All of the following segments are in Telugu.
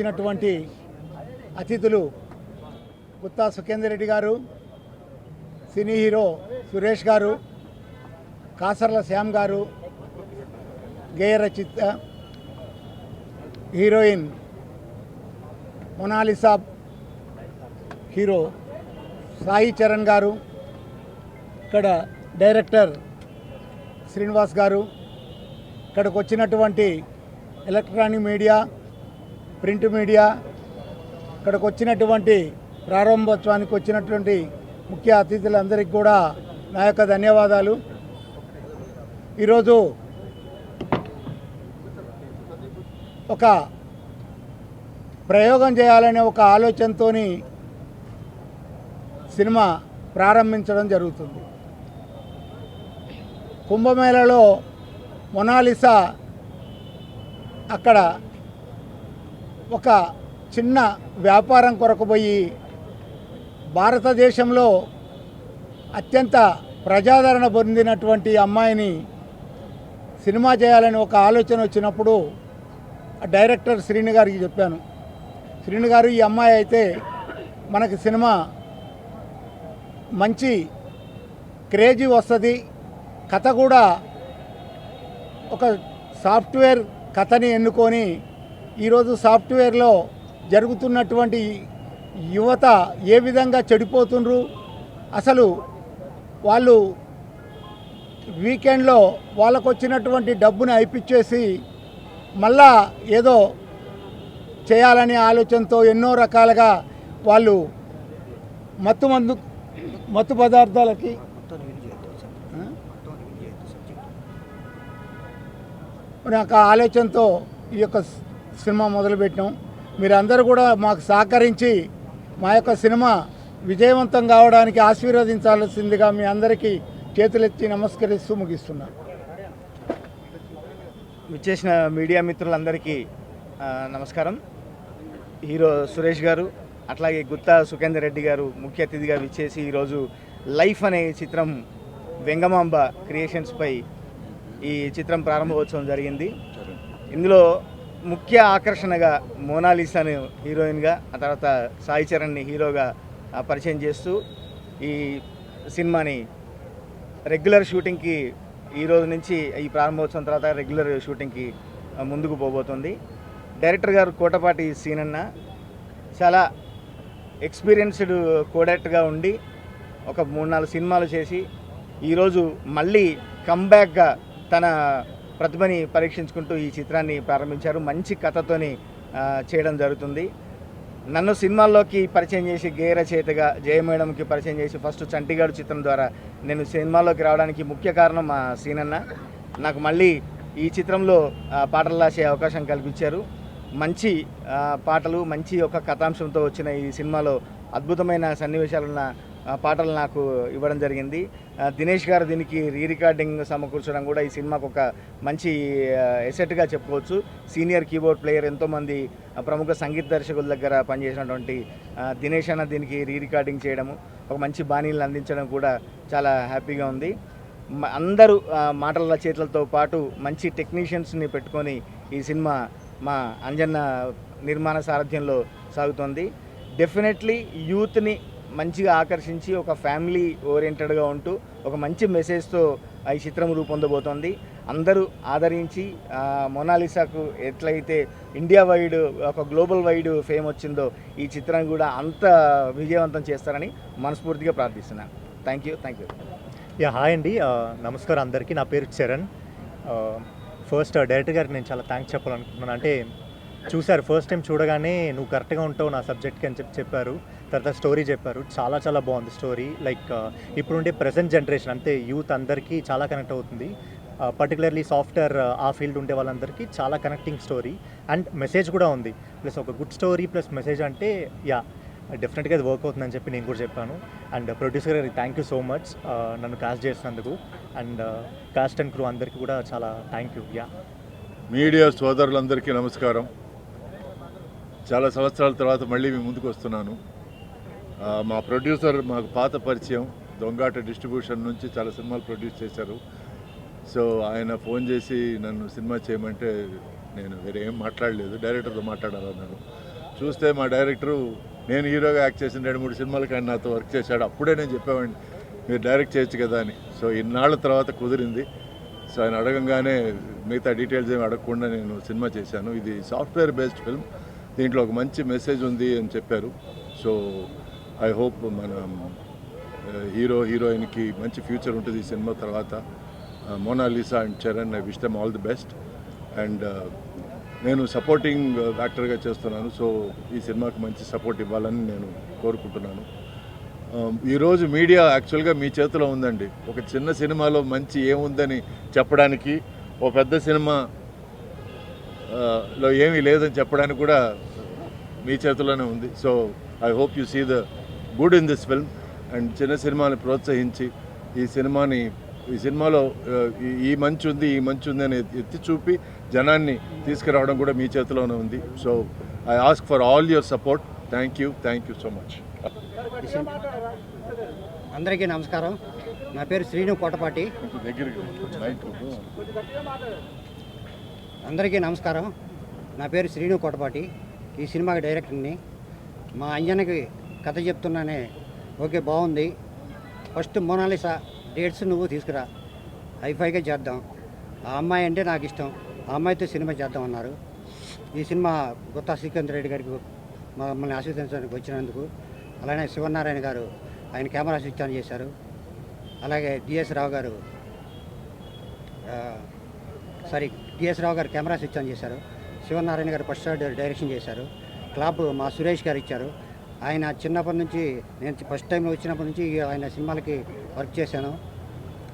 వచ్చినటువంటి అతిథులు గుత్తా సుఖేందర్ రెడ్డి గారు సినీ హీరో సురేష్ గారు కాసర్ల శ్యామ్ గారు గేయ రచిత హీరోయిన్ మొనాలిసా హీరో సాయి చరణ్ గారు ఇక్కడ డైరెక్టర్ శ్రీనివాస్ గారు ఇక్కడికి వచ్చినటువంటి ఎలక్ట్రానిక్ మీడియా ప్రింట్ మీడియా ఇక్కడికి వచ్చినటువంటి ప్రారంభోత్సవానికి వచ్చినటువంటి ముఖ్య అతిథులందరికీ కూడా నా యొక్క ధన్యవాదాలు. ఈరోజు ఒక ప్రయోగం చేయాలనే ఒక ఆలోచనతోని సినిమా ప్రారంభించడం జరుగుతుంది. కుంభమేళలో మొనాలిసా అక్కడ ఒక చిన్న వ్యాపారం కొరకు పోయి భారతదేశంలో అత్యంత ప్రజాదరణ పొందినటువంటి అమ్మాయిని సినిమా చేయాలని ఒక ఆలోచన వచ్చినప్పుడు డైరెక్టర్ శ్రీని గారికి చెప్పాను. శ్రీని గారు ఈ అమ్మాయి అయితే మనకి సినిమా మంచి క్రేజీ వస్తుంది. కథ కూడా ఒక సాఫ్ట్వేర్ కథని ఎన్నుకొని ఈరోజు సాఫ్ట్వేర్లో జరుగుతున్నటువంటి యువత ఏ విధంగా చెడిపోతుండ్రు? అసలు వాళ్ళు వీకెండ్లో వాళ్ళకు వచ్చినటువంటి డబ్బుని అయిపిచ్చేసి మళ్ళా ఏదో చేయాలనే ఆలోచనతో ఎన్నో రకాలుగా వాళ్ళు మత్తు మందు మత్తు పదార్థాలకి నాకు ఒక ఆలోచనతో ఈ యొక్క సినిమా మొదలుపెట్టాం. మీరందరూ కూడా మాకు సహకరించి మా యొక్క సినిమా విజయవంతం కావడానికి ఆశీర్వదించాల్సిందిగా మీ అందరికీ చేతులెత్తి నమస్కరిస్తూ ముగిస్తున్నాను. విచ్చేసిన మీడియా మిత్రులందరికీ నమస్కారం. హీరో సురేష్ గారు అట్లాగే గుత్తా సుఖేందర్ రెడ్డి గారు ముఖ్య అతిథిగా విచ్చేసి ఈరోజు లైఫ్ అనే చిత్రం వెంగమాంబ క్రియేషన్స్పై ఈ చిత్రం ప్రారంభోత్సవం జరిగింది. ఇందులో ముఖ్య ఆకర్షణగా మోనాలిసాను హీరోయిన్గా ఆ తర్వాత సాయి చరణ్ని హీరోగా పరిచయం చేస్తూ ఈ సినిమాని రెగ్యులర్ షూటింగ్కి ఈ రోజు నుంచి ఈ ప్రారంభోత్సవం తర్వాత రెగ్యులర్ షూటింగ్కి ముందుకు పోబోతుంది. డైరెక్టర్ గారు కోటపాటి సీనన్న చాలా ఎక్స్పీరియన్స్డ్ కోడక్ట్గా ఉండి ఒక మూడు నాలుగు సినిమాలు చేసి ఈరోజు మళ్ళీ కంబ్యాక్గా తన ప్రతిభని పరీక్షించుకుంటూ ఈ చిత్రాన్ని ప్రారంభించారు. మంచి కథతోని చేయడం జరుగుతుంది. నన్ను సినిమాల్లోకి పరిచయం చేసి గేయ రచయితగా జయమేడంకి పరిచయం చేసి ఫస్ట్ చంటిగాడు చిత్రం ద్వారా నేను సినిమాల్లోకి రావడానికి ముఖ్య కారణం మా సీనన్న. నాకు మళ్ళీ ఈ చిత్రంలో పాటలు రాసే అవకాశం కల్పించారు. మంచి పాటలు మంచి ఒక కథాంశంతో వచ్చిన ఈ సినిమాలో అద్భుతమైన సన్నివేశాలున్న పాటలు నాకు ఇవ్వడం జరిగింది. దినేష్ గారు దీనికి రీ రికార్డింగ్ సమకూర్చడం కూడా ఈ సినిమాకు ఒక మంచి ఎసెట్గా చెప్పుకోవచ్చు. సీనియర్ కీబోర్డ్ ప్లేయర్ ఎంతోమంది ప్రముఖ సంగీత దర్శకుల దగ్గర పనిచేసినటువంటి దినేష్ అన్న దీనికి రీ రికార్డింగ్ చేయడము ఒక మంచి బాణీలను అందించడం కూడా చాలా హ్యాపీగా ఉంది. అందరూ మాటల చేతులతో పాటు మంచి టెక్నీషియన్స్ని పెట్టుకొని ఈ సినిమా మా అంజన్న నిర్మాణ సారథ్యంలో సాగుతోంది. డెఫినెట్లీ యూత్ని మంచిగా ఆకర్షించి ఒక ఫ్యామిలీ ఓరియంటెడ్గా ఉంటూ ఒక మంచి మెసేజ్తో ఈ చిత్రం రూపొందబోతోంది. అందరూ ఆదరించి మొనాలిసాకు ఎట్లయితే ఇండియా వైడ్ ఒక గ్లోబల్ వైడ్ ఫేమ్ వచ్చిందో ఈ చిత్రాన్ని కూడా అంత విజయవంతం చేస్తారని మనస్ఫూర్తిగా ప్రార్థిస్తున్నాను thank you thank you yeah hi అండి. నమస్కారం అందరికీ. నా పేరు చరణ్. ఫస్ట్ డైరెక్టర్ గారికి నేను చాలా థ్యాంక్స్ చెప్పాలనుకుంటున్నాను. అంటే చూశారు. ఫస్ట్ టైం చూడగానే నువ్వు కరెక్ట్గా ఉంటావు నా సబ్జెక్ట్కి అని చెప్పి చెప్పారు. తర్వాత స్టోరీ చెప్పారు. చాలా చాలా బాగుంది స్టోరీ లైక్ uh, ఇప్పుడుండే ప్రజెంట్ జనరేషన్ అంటే యూత్ అందరికీ చాలా కనెక్ట్ అవుతుంది. Uh, పర్టికులర్లీ సాఫ్ట్వేర్ uh, ఆ ఫీల్డ్ ఉండే వాళ్ళందరికీ చాలా కనెక్టింగ్ స్టోరీ అండ్ మెసేజ్ కూడా ఉంది. ప్లస్ ఒక గుడ్ స్టోరీ ప్లస్ మెసేజ్ అంటే యా డెఫినెట్గా ఇది వర్క్ అవుతుందని చెప్పి నేను కూడా చెప్పాను. And producer garu thank you so much నన్ను కాస్ట్ చేసినందుకు. అండ్ కాస్ట్ అండ్ క్రూ అందరికీ కూడా చాలా థ్యాంక్ యూ యా మీడియా సోదరులందరికీ నమస్కారం. చాలా సంవత్సరాల తర్వాత మళ్ళీ మీ ముందుకు వస్తున్నాను. మా ప్రొడ్యూసర్ మాకు పాత పరిచయం. దొంగాట డిస్ట్రిబ్యూషన్ నుంచి చాలా సినిమాలు ప్రొడ్యూస్ చేశారు. సో ఆయన ఫోన్ చేసి నన్ను సినిమా చేయమంటే నేను వేరే ఏం మాట్లాడలేదు. డైరెక్టర్తో మాట్లాడాలన్నాను చూస్తే మా డైరెక్టరు నేను హీరోగా యాక్ట్ చేసిన రెండు మూడు సినిమాలకి ఆయన నాతో వర్క్ చేశాడు. అప్పుడే నేను చెప్పేవాడిని మీరు డైరెక్ట్ చేయొచ్చు కదా అని. సో ఇన్నాళ్ళ తర్వాత కుదిరింది. సో ఆయన అడగంగానే మిగతా డీటెయిల్స్ ఏమి అడగకుండా నేను సినిమా చేశాను. ఇది సాఫ్ట్వేర్ బేస్డ్ ఫిల్మ్. దీంట్లో ఒక మంచి మెసేజ్ ఉంది అని చెప్పారు. సో ఐ హోప్ మన um, హీరో హీరోయిన్కి మంచి ఫ్యూచర్ ఉంటుంది ఈ సినిమా తర్వాత. Monalisa and Charan I wish them all the best and నేను సపోర్టింగ్ యాక్టర్గా uh, చేస్తున్నాను. సో ఈ సినిమాకి మంచి సపోర్ట్ ఇవ్వాలని నేను కోరుకుంటున్నాను. Um, ఈరోజు మీడియా యాక్చువల్గా మీ చేతిలో ఉందండి. ఒక చిన్న సినిమాలో మంచి ఏముందని చెప్పడానికి ఓ పెద్ద సినిమా లో ఏమీ లేదని చెప్పడానికి కూడా మీ చేతిలోనే ఉంది. So I hope you see the good in this film and చిన్న సినిమాని ప్రోత్సహించి ఈ సినిమాని ఈ సినిమాలో ఈ- ఈ మంచి ఉంది ఈ మంచి ఉంది అని ఎత్తి చూపి జనాన్ని తీసుకురావడం కూడా మీ చేతిలోనే ఉంది. So I ask for all your support thank you thank you so much అందరికీ నమస్కారం. నా పేరు శ్రీను కోటపాటి. దగ్గరికి అందరికీ నమస్కారం. నా పేరు శ్రీను కోటపాటి. ఈ సినిమాకి డైరెక్టర్ని. మా అంజనకి కథ చెప్తున్నానే. ఓకే బాగుంది. ఫస్ట్ మోనాలిసా డేట్స్ నువ్వు తీసుకురా. హైఫైగా చేద్దాం. ఆ అమ్మాయి అంటే నాకు ఇష్టం. ఆ అమ్మాయితో సినిమా చేద్దాం అన్నారు. ఈ సినిమా గుత్తా శ్రీకాంత్ రెడ్డి గారికి మమ్మల్ని ఆశీర్వదించడానికి వచ్చినందుకు అలానే శివనారాయణ గారు ఆయన కెమెరా స్విచ్ ఆన్ చేశారు. అలాగే డిఎస్ రావు గారు సారీ డిఎస్ రావు గారు కెమెరా స్విచ్ ఆన్ చేశారు. Sivanarayana garu first shot direction చేశారు. క్లాప్ మా సురేష్ గారు ఇచ్చారు. ఆయన చిన్నప్పటి నుంచి నేను ఫస్ట్ టైంలో వచ్చినప్పటి నుంచి ఆయన సినిమాలకి వర్క్ చేశాను.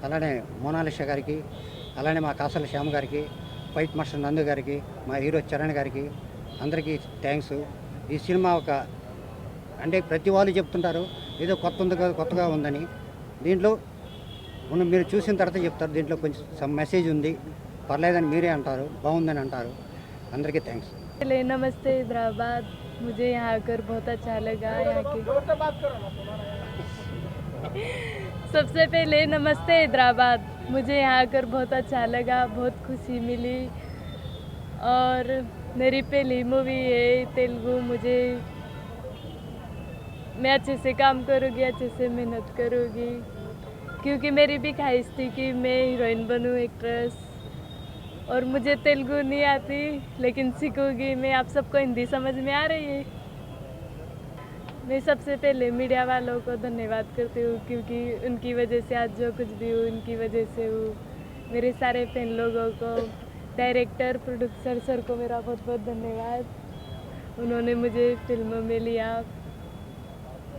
అలానే మోనాలిషా గారికి అలానే మా కాసల శ్యామ్ గారికి ఫైట్ మాస్టర్ నందు గారికి మా హీరో చరణ్ గారికి అందరికీ థ్యాంక్స్. ఈ సినిమా ఒక అంటే ప్రతి వాళ్ళు చెప్తుంటారు ఏదో కొత్త ఉంది కదా, కొత్తగా ఉందని. దీంట్లో మనం మీరు చూసిన తర్వాత చెప్తారు దీంట్లో కొంచెం సమ్ మెసేజ్ ఉంది. పర్లేదని మీరే అంటారు బాగుందని అంటారు అందరికీ థ్యాంక్స్ पहले नमस्ते हैदराबाद मुझे यहाँ आकर बहुत अच्छा लगा यहाँ की सबसे पहले नमस्ते हैदराबाद मुझे यहाँ आकर बहुत अच्छा लगा बहुत खुशी मिली और मेरी पहली मूवी है तेलुगु मुझे मैं अच्छे से काम करूँगी अच्छे से मेहनत करूँगी क्योंकि मेरी भी ख्वाहिश थी कि मैं हीरोइन बनूँ एक्ट्रेस और मुझे तेलुगु नहीं आती, लेकिन सीखूँगी मैं आप सबको हिंदी समझ में आ रही है। मैं सबसे पहले मीडिया वालों को धन्यवाद करती हूँ, क्योंकि उनकी वजह से आज जो कुछ भी हूँ उनकी वजह से हूँ मेरे सारे फ़ैन लोगों को, डायरेक्टर, प्रोड्यूसर सर को मेरा बहुत बहुत धन्यवाद। उन्होंने मुझे फ़िल्म में लिया